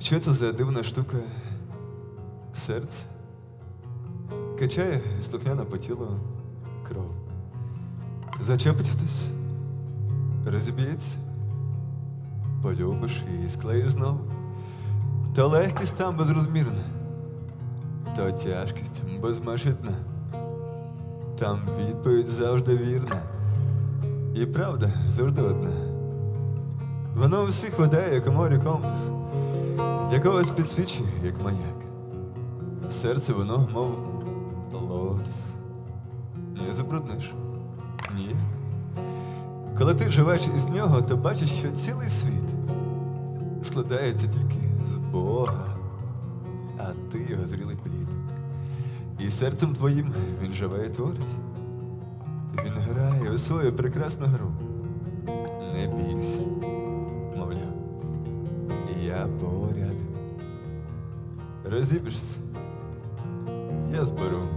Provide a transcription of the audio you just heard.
Що це за дивна штука? Серце качає слухняно по тілу кров. Зачепить хтось, розіб'ється, полюбиш і склеїш знову. То легкість там безрозмірна, то тяжкість безмежітна. Там відповідь завжди вірна. І правда завжди одна. Воно всіх веде, як у морі компас, для когось підсвічує, як маяк. Серце воно, мов лотос. Не забрудниш. Ніяк. Коли ти живеш із нього, то бачиш, що цілий світ складається тільки з Бога, а ти його зрілий плід. І серцем твоїм він живе і творить. Він грає у свою прекрасну гру. Не бійся. Я поряд. Розіб'єшся, я зберу.